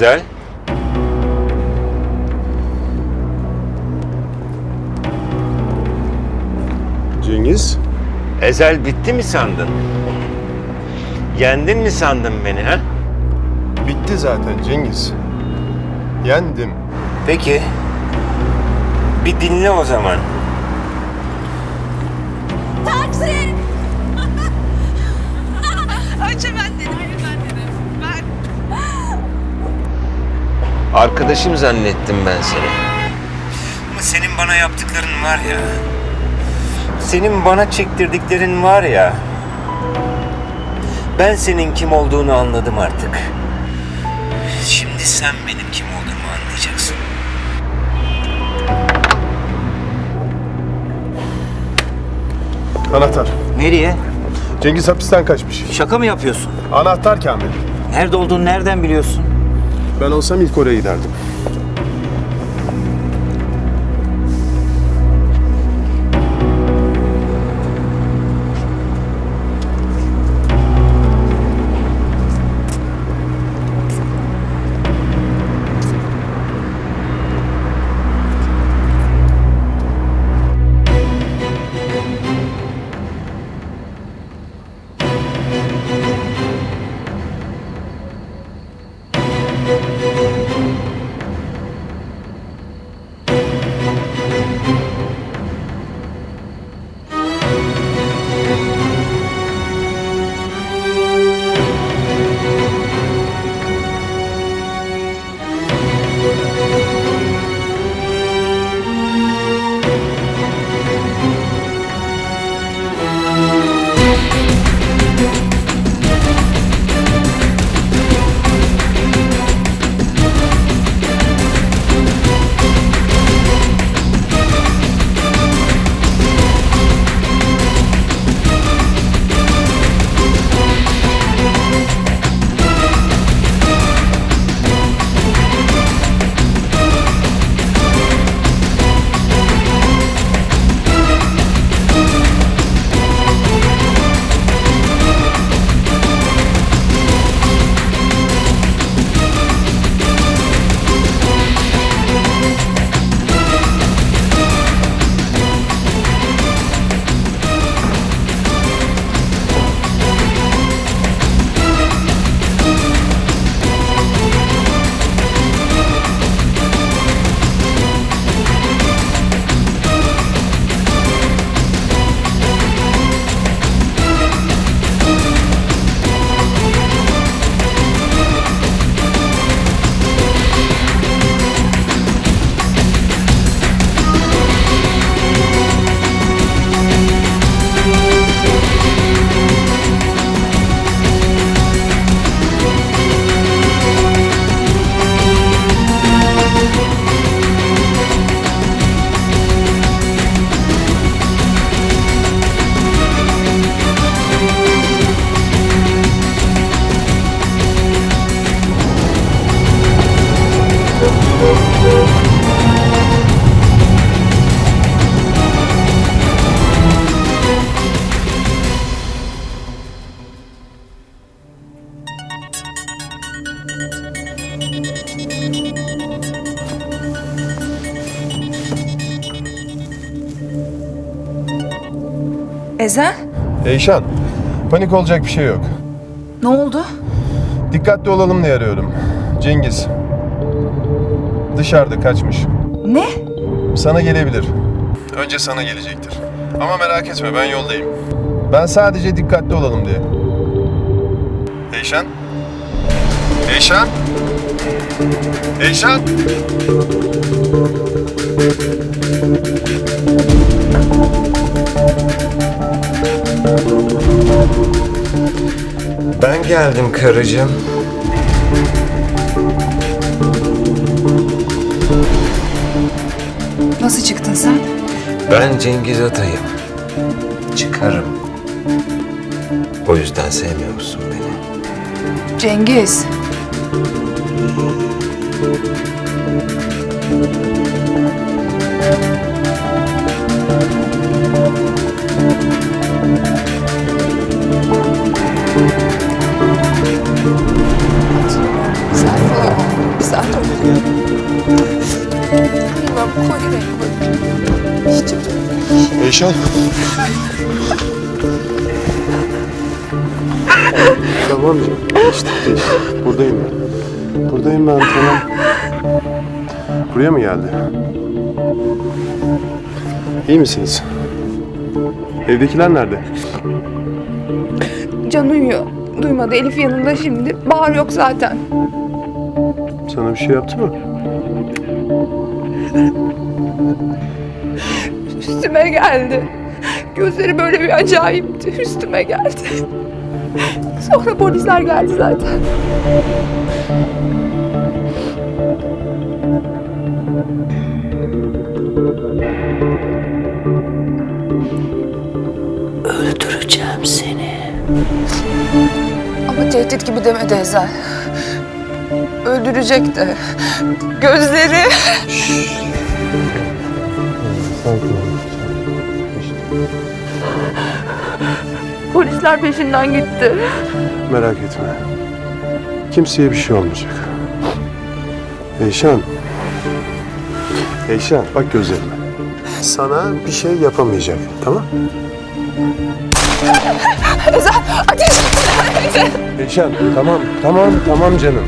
Ezel. Cengiz? Ezel bitti mi sandın? Yendin mi sandın beni ha? Bitti zaten Cengiz. Yendim. Peki. Bir dinle o zaman. Taksi! Önce ben dedim. Arkadaşım zannettim ben seni. Ama senin bana yaptıkların var ya. Senin bana çektirdiklerin var ya. Ben senin kim olduğunu anladım artık. Şimdi sen benim kim olduğumu anlayacaksın. Anahtar. Nereye? Cengiz hapisten kaçmış. Şaka mı yapıyorsun? Anahtar Kamil. Nerede olduğunu nereden biliyorsun? Ben olsam ilk oraya giderdim. Ezel, Eyşan, panik olacak bir şey yok. ne oldu? Dikkatli olalım diye arıyorum. Cengiz. Dışarıda kaçmış. Ne? Sana gelebilir. Önce sana gelecektir. Ama merak etme ben yoldayım. Ben sadece dikkatli olalım diye. Eyşan? Eyşan? Eyşan? Geldim karıcığım. Nasıl çıktın sen? Ben Cengiz Atay'ım. Çıkarım. O yüzden sevmiyor musun beni? Cengiz. Eyşan. tamam işte, işte buradayım ben. Buradayım ben tamam. Buraya mı geldi? İyi misiniz? Evdekiler nerede? Can uyuyor. Duymadı. Elif yanında şimdi. Bahar yok zaten. Sana bir şey yaptı mı? Üstüme geldi. Gözleri böyle bir acayipti. Üstüme geldi. Sonra polisler geldi zaten. Öldüreceğim seni. Ama tehdit gibi demedi Ezel. Öldürecekti. Gözleri... Polisler peşinden gitti. Merak etme. Kimseye bir şey olmayacak. Eyşan. Eyşan bak gözlerime. Sana bir şey yapamayacak. Tamam? Ezel ateş! Eyşan tamam tamam tamam canım.